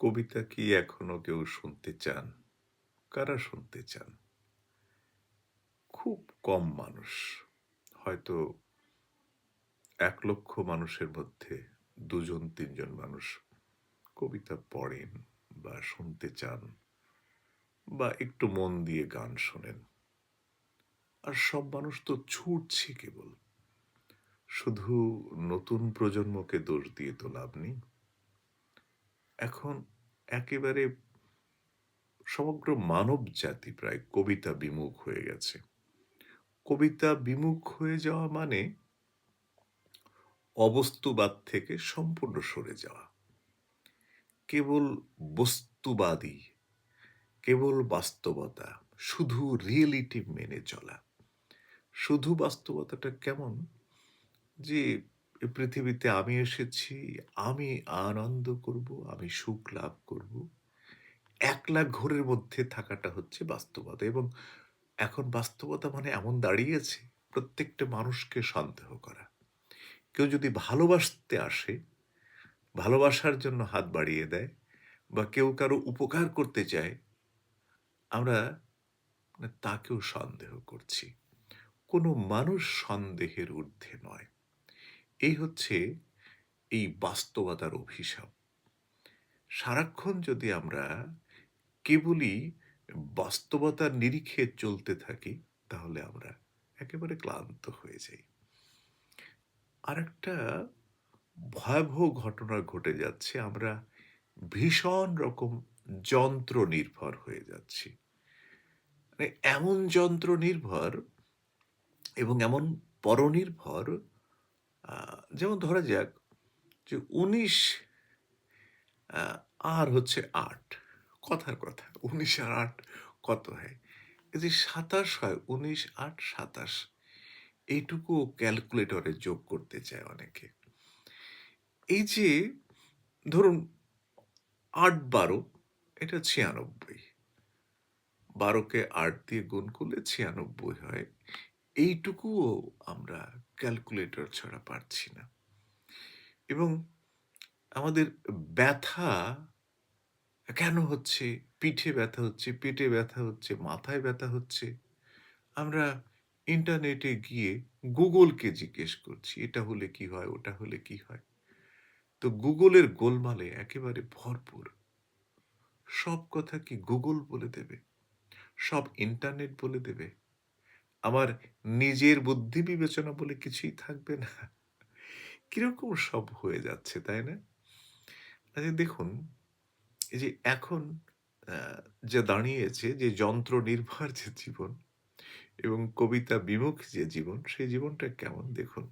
কবিতা কি এখনও কেউ শুনতে চান? কারা শুনতে চান? খুব কম মানুষ। হয়তো এক লক্ষ মানুষের মধ্যে দুজন, তিনজন মানুষ কবিতা পড়েন বা শুনতে চান বা একটু মন দিয়ে গান শোনেন। আর সব মানুষ তো ছুটছে কেবল। শুধু নতুন প্রজন্মকে দোষ দিয়ে তো লাভ নেই। এখন একেবারে সমগ্র মানবজাতি প্রায় কবিতা বিমুখ হয়ে গেছে। কবিতা বিমুখ হয়ে যাওয়া মানে অবস্তুবাদ থেকে সম্পূর্ণ সরে যাওয়া। কেবল বস্তুবাদী, কেবল বাস্তবতা, শুধু রিয়েলিটি মেনে চলা। শুধু বাস্তবতাটা কেমন? যে পৃথিবীতে আমি এসেছি, আমি আনন্দ করব, আমি সুখ লাভ করব। একলা ঘোরের মধ্যে থাকাটা হচ্ছে বাস্তবতা এবং এখন বাস্তবতা মানে এমন দাঁড়িয়েছে প্রত্যেকটা মানুষকে সন্দেহ করা। কেউ যদি ভালোবাসতে আসে, ভালোবাসার জন্য হাত বাড়িয়ে দেয় বা কেউ কারও উপকার করতে চায়, আমরা মানে তাকেও সন্দেহ করছি। কোনো মানুষ সন্দেহের ঊর্ধ্বে নয়। এই হচ্ছে এই বাস্তবতার অভিশাপ। সারাক্ষণ যদি আমরা কেবলই বাস্তবতার নিরিখে চলতে থাকি, তাহলে আমরা একেবারে ক্লান্ত হয়ে যাই। আরেকটা ভয়াবহ ঘটনা ঘটে যাচ্ছে। আমরা ভীষণ রকম যন্ত্র নির্ভর হয়ে যাচ্ছি। মানে এমন যন্ত্র নির্ভর এবং এমন পরনির্ভর যেমন ধরা যাক যে উনিশ আর হচ্ছে আট কথার কথা। ১৯ আর ৮ কত হয়? এই যে ২৭ হয় উনিশ আট সাতাশ এইটুকু ক্যালকুলেটরে যোগ করতে চায় অনেকে। এই যে ধরুন ৮, ১২ এটা ছিয়ানব্বই বারোকে আট দিয়ে গুণ করলে ৯৬ হয়। এইটুকুও আমরা ক্যালকুলেটর ছাড়া পারছি না। এবং আমাদের ব্যথা কেন হচ্ছে? পিঠে ব্যথা হচ্ছে, পেটে ব্যথা হচ্ছে, মাথায় ব্যথা হচ্ছে। আমরা ইন্টারনেটে গিয়ে গুগলকে জিজ্ঞেস করছি, এটা হলে কি হয়? ওটা হলে কি হয়? তো গুগলের গোলমালে একেবারে ভরপুর। সব কথা কি গুগল বলে দেবে? সব ইন্টারনেট বলে দেবে? আমার নিজের বুদ্ধি বিবেচনা বলে কিছুই থাকবে না? কীরকম সব হয়ে যাচ্ছে, তাই না? আচ্ছা দেখুন, এই যে এখন যা দাঁড়িয়েছে যে যন্ত্র নির্ভর যে জীবন এবং কবিতা বিমুখ যে জীবন, সেই জীবনটা কেমন দেখুন।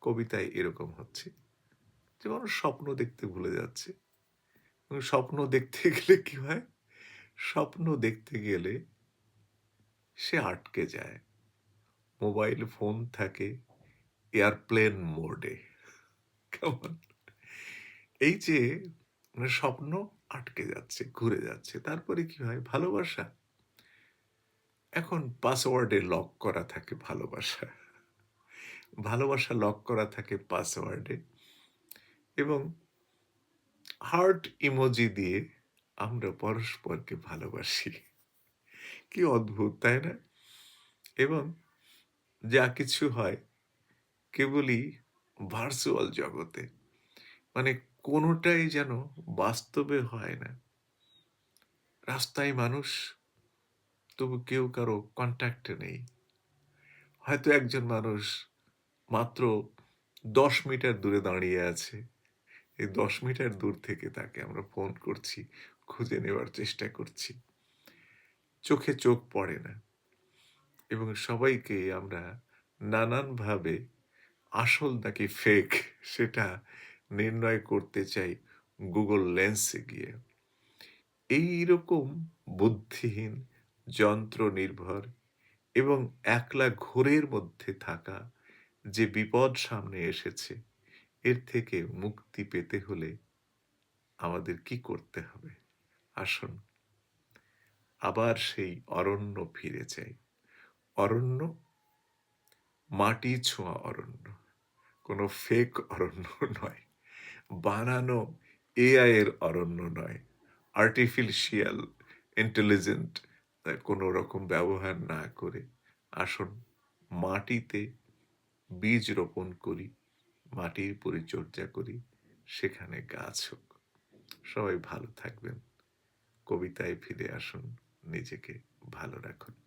কবিতায় এরকম হচ্ছে যে মানুষ স্বপ্ন দেখতে ভুলে যাচ্ছে। স্বপ্ন দেখতে গেলে কি হয়? স্বপ্ন দেখতে গেলে সে আটকে যায়। মোবাইল ফোন থাকে এয়ারপ্লেন মোডে। কেমন? এই যে মানে স্বপ্ন আটকে যাচ্ছে, ঘুরে যাচ্ছে। তারপরে কি হয়? ভালোবাসা। এখন পাসওয়ার্ডে লক করা থাকে ভালোবাসা। ভালোবাসা লক করা থাকে পাসওয়ার্ডে এবং হার্ট ইমোজি দিয়ে আমরা পরস্পরকে ভালোবাসি। কি অদ্ভুত, তাই না? এবং যা কিছু হয় কেবলই ভার্চুয়াল জগতে। মানে কোনোটাই যেন বাস্তবে হয় না। রাস্তায় মানুষ, তবু কেউ কারও কনট্যাক্টে নেই। হয়তো একজন মানুষ মাত্র ১০ মিটার দূরে দাঁড়িয়ে আছে। এই ১০ মিটার দূর থেকে তাকে আমরা ফোন করছি, খুঁজে নেওয়ার চেষ্টা করছি। চোখে চোখ পড়ে না। এবং সবাইকে আমরা নানানভাবে আসল নাকি ফেক সেটা নির্ণয় করতে চাই গুগল লেন্সে গিয়ে। এইরকম বুদ্ধিহীন, যন্ত্র নির্ভর এবং একলা ঘোরের মধ্যে থাকা যে বিপদ সামনে এসেছে, এর থেকে মুক্তি পেতে হলে আমাদের কি করতে হবে? আসুন আবার সেই অরণ্য ফিরে যাই। অরণ্য মাটি ছোঁয়া অরণ্য। কোনো ফেক অরণ্য নয়। বানানো এআই এর অরণ্য নয়। আর্টিফিশিয়াল ইন্টেলিজেন্ট কোনো রকম ব্যবহার না করে আসুন মাটিতে বীজ রোপণ করি, মাটির পরিচর্যা করি, সেখানে গাছ হোক। সবাই ভালো থাকবেন। কবিতায় ফিরে আসুন, নিজেকে ভালো রাখুন।